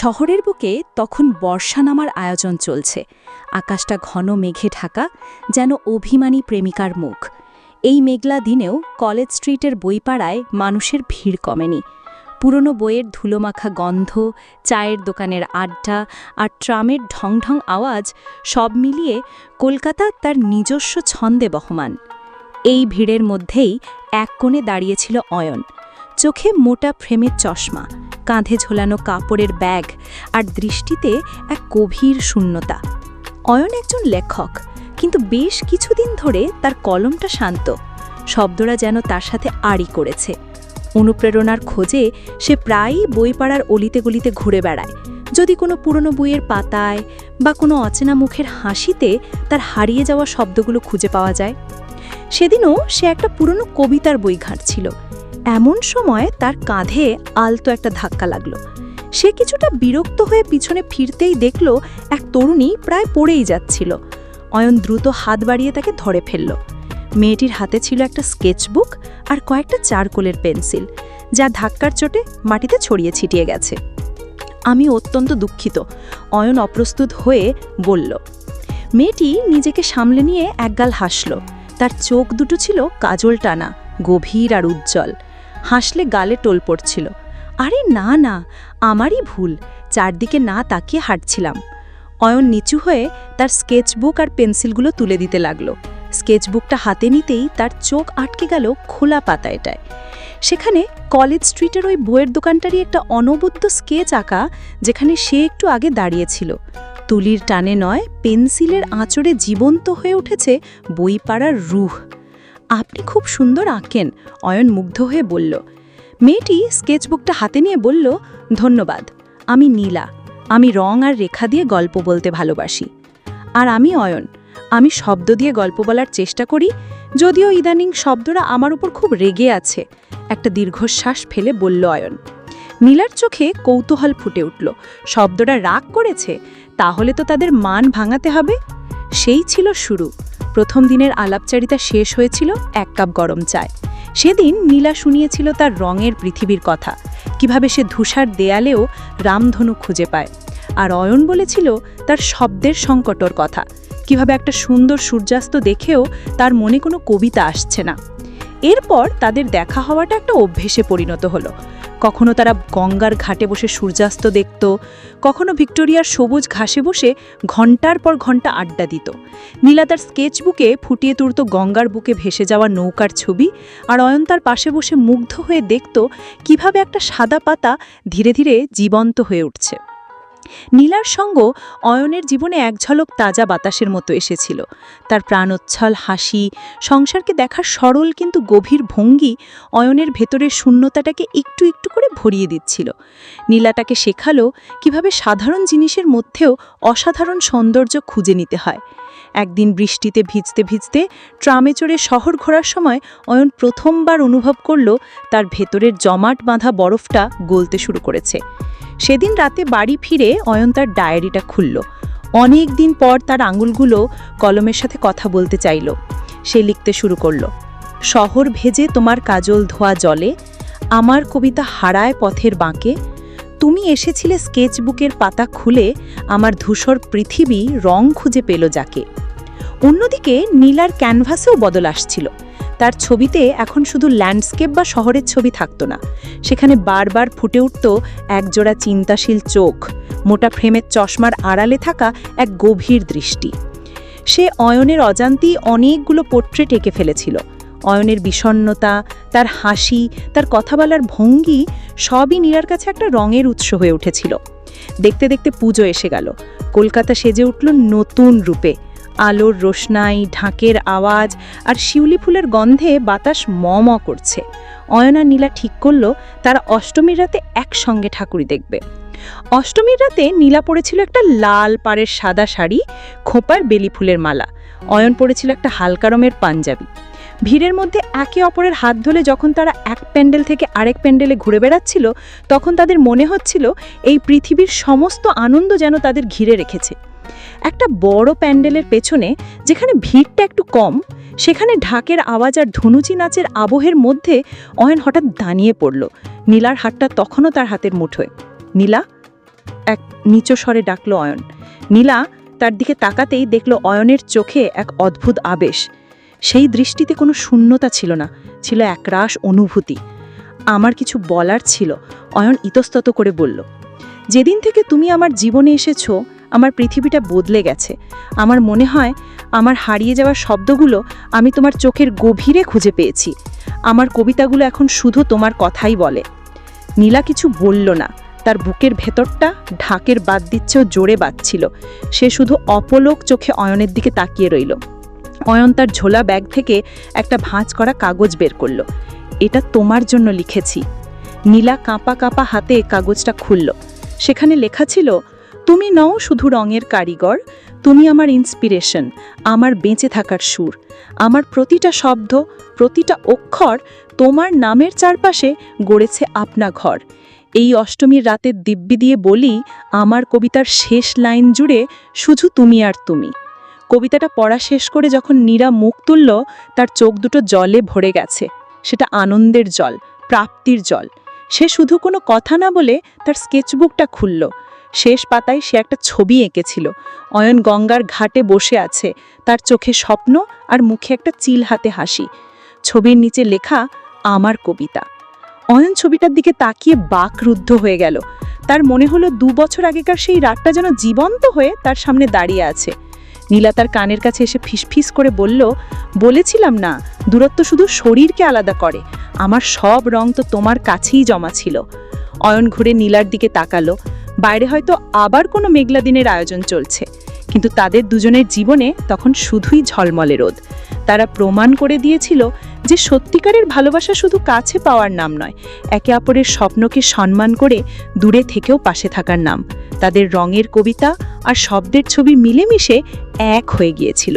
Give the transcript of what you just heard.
শহরের বুকে তখন বর্ষা নামার আয়োজন চলছে। আকাশটা ঘন মেঘে ঢাকা, যেন অভিমানী প্রেমিকার মুখ। এই মেঘলা দিনেও কলেজ স্ট্রিটের বইপাড়ায় মানুষের ভিড় কমেনি। পুরনো বইয়ের ধুলোমাখা গন্ধ, চায়ের দোকানের আড্ডা আর ট্রামের ঢং ঢং আওয়াজ সব মিলিয়ে কলকাতা তার নিজস্ব ছন্দে বহমান। এই ভিড়ের মধ্যেই এক কোণে দাঁড়িয়েছিল অয়ন। চোখে মোটা ফ্রেমের চশমা। কাঁধে ঝোলানো কাপড়ের ব্যাগ আর দৃষ্টিতে এক গভীর শূন্যতা। অয়ন একজন লেখক, কিন্তু বেশ কিছুদিন ধরে তার কলমটা শান্ত। শব্দরা যেন তার সাথে আড়ি করেছে। অনুপ্রেরণার খোঁজে সে প্রায়ই বই পাড়ার অলিতে গলিতে ঘুরে বেড়ায়। যদি কোনো পুরনো বইয়ের পাতায় বা কোনো অচেনা মুখের হাসিতে তার হারিয়ে যাওয়া শব্দগুলো খুঁজে পাওয়া যায়। সেদিনও সে একটা পুরনো কবিতার বই ঘাঁটছিল। এমন সময় তার কাঁধে আলতো একটা ধাক্কা লাগল। সে কিছুটা বিরক্ত হয়ে পিছনে ফিরতেই দেখল এক তরুণী প্রায় পড়েই যাচ্ছিল। অয়ন দ্রুত হাত বাড়িয়ে তাকে ধরে ফেলল। মেয়েটির হাতে ছিল একটা স্কেচবুক আর কয়েকটা চারকোলের পেন্সিল, যা ধাক্কার চোটে মাটিতে ছড়িয়ে ছিটিয়ে গেছে। আমি অত্যন্ত দুঃখিত, অয়ন অপ্রস্তুত হয়ে বলল। মেয়েটি নিজেকে সামলে নিয়ে একগাল হাসল। তার চোখ দুটো ছিল কাজল টানা, গভীর আর উজ্জ্বল। হাসলে গালে টোল পড়ছিল। আরে না না, আমারই ভুল। চারদিকে না তাকিয়ে হাঁটছিলাম। অয়ন নিচু হয়ে তার স্কেচবুক আর পেন্সিলগুলো তুলে দিতে লাগল। স্কেচবুকটা হাতে নিতেই তার চোখ আটকে গেল খোলা পাতায়টায় সেখানে কলেজ স্ট্রিটের ওই বইয়ের দোকানটারই একটা অনবদ্য স্কেচ আঁকা, যেখানে সে একটু আগে দাঁড়িয়েছিল। তুলির টানে নয়, পেন্সিলের আঁচড়ে জীবন্ত হয়ে উঠেছে বই পাড়ার রুহ। আপনি খুব সুন্দর আঁকেন, অয়ন মুগ্ধ হয়ে বলল। মেয়েটি স্কেচবুকটা হাতে নিয়ে বলল, ধন্যবাদ, আমি নীলা, আমি রং আর রেখা দিয়ে গল্প বলতে ভালোবাসি। আর আমি অয়ন, আমি শব্দ দিয়ে গল্প বলার চেষ্টা করি, যদিও ইদানিং শব্দরা আমার উপর খুব রেগে আছে, একটা দীর্ঘশ্বাস ফেলে বলল অয়ন। নীলার চোখে কৌতূহল ফুটে উঠল। শব্দটা রাগ করেছে, তাহলে তো তাদের মান ভাঙাতে হবে? সেই ছিল শুরু। প্রথম দিনের আলাপচারিতা শেষ হয়েছিল এক কাপ গরম চায়। সেদিন নীলা শুনিয়েছিল তার রঙের পৃথিবীর কথা, কীভাবে সে ধূসার দেয়ালেও রামধনু খুঁজে পায়। আর অয়ন বলেছিল তার শব্দের সংকটর কথা, কীভাবে একটা সুন্দর সূর্যাস্ত দেখেও তার মনে কোনো কবিতা আসছে না। এরপর তাদের দেখা হওয়াটা একটা অভ্যেসে পরিণত হলো। কখনো তারা গঙ্গার ঘাটে বসে সূর্যাস্ত দেখত, কখনো ভিক্টোরিয়ার সবুজ ঘাসে বসে ঘণ্টার পর ঘণ্টা আড্ডা দিত। নীলা তার স্কেচবুকে ফুটিয়ে তুলত গঙ্গার বুকে ভেসে যাওয়া নৌকার ছবি আর অয়ন তার পাশে বসে মুগ্ধ হয়ে দেখত কীভাবে একটা সাদা পাতা ধীরে ধীরে জীবন্ত হয়ে উঠছে। নীলার সঙ্গ অয়নের জীবনে এক ঝলক তাজা বাতাসের মতো এসেছিল। তার প্রাণোচ্ছল হাসি, সংসারকে দেখার সরল কিন্তু গভীর ভঙ্গি অয়নের ভেতরের শূন্যতাটাকে একটু একটু করে ভরিয়ে দিচ্ছিল। নীলাটাকে শেখালো কীভাবে সাধারণ জিনিসের মধ্যেও অসাধারণ সৌন্দর্য খুঁজে নিতে হয়। একদিন বৃষ্টিতে ভিজতে ভিজতে ট্রামে চড়ে শহর ঘোরার সময় অয়ন প্রথমবার অনুভব করল তার ভেতরের জমাট বাঁধা বরফটা গলতে শুরু করেছে। সেদিন রাতে বাড়ি ফিরে অয়ন তার ডায়েরিটা খুলল। অনেক দিন পর তার আঙুলগুলো কলমের সাথে কথা বলতে চাইল। সে লিখতে শুরু করল, শহর ভেজে তোমার কাজল ধোয়া জলে, আমার কবিতা হারায় পথের বাঁকে। তুমি এসেছিলে স্কেচবুকের পাতা খুলে, আমার ধূসর পৃথিবী রং খুঁজে পেল যাকে। অন্যদিকে নীলার ক্যানভাসেও বদল আসছিল। তার ছবিতে এখন শুধু ল্যান্ডস্কেপ বা শহরের ছবি থাকতো না। সেখানে বারবার ফুটে উঠত একজোড়া চিন্তাশীল চোখ, মোটা ফ্রেমের চশমার আড়ালে থাকা এক গভীর দৃষ্টি। সে অয়নের অজান্তি অনেকগুলো পোট্রেট এঁকে ফেলেছিল। অয়নের বিষণ্নতা তার হাসি, তার কথা বলার ভঙ্গি সবই নীলার কাছে একটা রঙের উৎস হয়ে উঠেছিল। দেখতে দেখতে পুজো এসে গেল। কলকাতা সেজে উঠল নতুন রূপে। আলোর রোশনাই, ঢাকের আওয়াজ আর শিউলি ফুলের গন্ধে বাতাস ম ম করছে। অয়না নীলা ঠিক করল, তারা অষ্টমীর রাতে একসঙ্গে ঠাকুরই দেখবে। অষ্টমীর রাতে নীলা পড়েছিল একটা লাল পাড়ের সাদা শাড়ি, খোপার বেলি ফুলের মালা। অয়ন পড়েছিল একটা হালকা রঙের পাঞ্জাবি। ভিড়ের মধ্যে একে অপরের হাত ধরে যখন তারা এক প্যান্ডেল থেকে আরেক প্যান্ডেলে ঘুরে বেড়াচ্ছিল, তখন তাদের মনে হচ্ছিল এই পৃথিবীর সমস্ত আনন্দ যেন তাদের ঘিরে রেখেছে। একটা বড় প্যান্ডেলের পেছনে, যেখানে ভিড়টা একটু কম, সেখানে ঢাকের আওয়াজ আর ধনুচি নাচের আবহের মধ্যে অয়ন হঠাৎ দাঁড়িয়ে পড়ল। নীলার হাতটা তখনও তার হাতের মুঠোয়। নীলা? এক নিচু স্বরে ডাকলো অয়ন। নীলা তার দিকে তাকাতেই দেখল অয়নের চোখে এক অদ্ভুত আবেশ। সেই দৃষ্টিতে কোনো শূন্যতা ছিল না, ছিল একরাশ অনুভূতি। আমার কিছু বলার ছিল, অয়ন ইতস্তত করে বলল, যেদিন থেকে তুমি আমার জীবনে এসেছ আমার পৃথিবীটা বদলে গেছে। আমার মনে হয় আমার হারিয়ে যাওয়া শব্দগুলো আমি তোমার চোখের গভীরে খুঁজে পেয়েছি। আমার কবিতাগুলো এখন শুধু তোমার কথাই বলে। নীলা কিছু বলল না, তার বুকের ভেতরটা ঢাকের বাদ দিচ্ছেও জোরে বাজছিল। সে শুধু অপলোক চোখে অয়নের দিকে তাকিয়ে রইল। অয়ন তার ঝোলা ব্যাগ থেকে একটা ভাঁজ করা কাগজ বের করল। এটা তোমার জন্য লিখেছি। নীলা কাঁপা কাঁপা হাতে কাগজটা খুলল। সেখানে লেখা ছিল তুমি নও শুধু রঙের কারিগর, তুমি আমার ইন্সপিরেশন আমার বেঁচে থাকার সুর, আমার প্রতিটা শব্দ, প্রতিটা অক্ষর তোমার নামের চারপাশে গড়েছে আপনা ঘর। এই অষ্টমীর রাতের দিব্যি দিয়ে বলি, আমার কবিতার শেষ লাইন জুড়ে শুধু তুমি আর তুমি। কবিতাটা পড়া শেষ করে যখন নীরা মুখ তুলল, তার চোখ দুটো জলে ভরে গেছে। সেটা আনন্দের জল, প্রাপ্তির জল। সে শুধু কোনো কথা না বলে তার স্কেচবুকটা খুলল। শেষ পাতায় সে একটা ছবি এঁকেছিল। অয়ন গঙ্গার ঘাটে বসে আছে। তার চোখে স্বপ্ন আর মুখে একটা চিল হাতে হাসি। ছবির নিচে লেখা, আমার কবিতা। অয়ন ছবিটার দিকে তাকিয়ে বাকরুদ্ধ হয়ে গেল। তার মনে হলো দু বছর আগেকার সেই রাতটা যেন জীবন্ত হয়ে তার সামনে দাঁড়িয়ে আছে। নীলা তার কানের কাছে এসে ফিসফিস করে বলল, বলেছিলাম না, দূরত্ব শুধু শরীরকে আলাদা করে। আমার সব রং তো তোমার কাছেই জমা ছিল। অয়ন ঘুরে নীলার দিকে তাকালো। বাইরে হয়তো আবার কোনো মেঘলা দিনের আয়োজন চলছে। কিন্তু তাদের দুজনের জীবনে তখন শুধুই ঝলমলে রোদ। তারা প্রমাণ করে দিয়েছিল যে সত্যিকারের ভালোবাসা শুধু কাছে পাওয়ার নাম নয়, একে অপরের স্বপ্নকে সম্মান করে দূরে থেকেও পাশে থাকার নাম। তাদের রঙের কবিতা আর শব্দের ছবি মিলেমিশে এক হয়ে গিয়েছিল।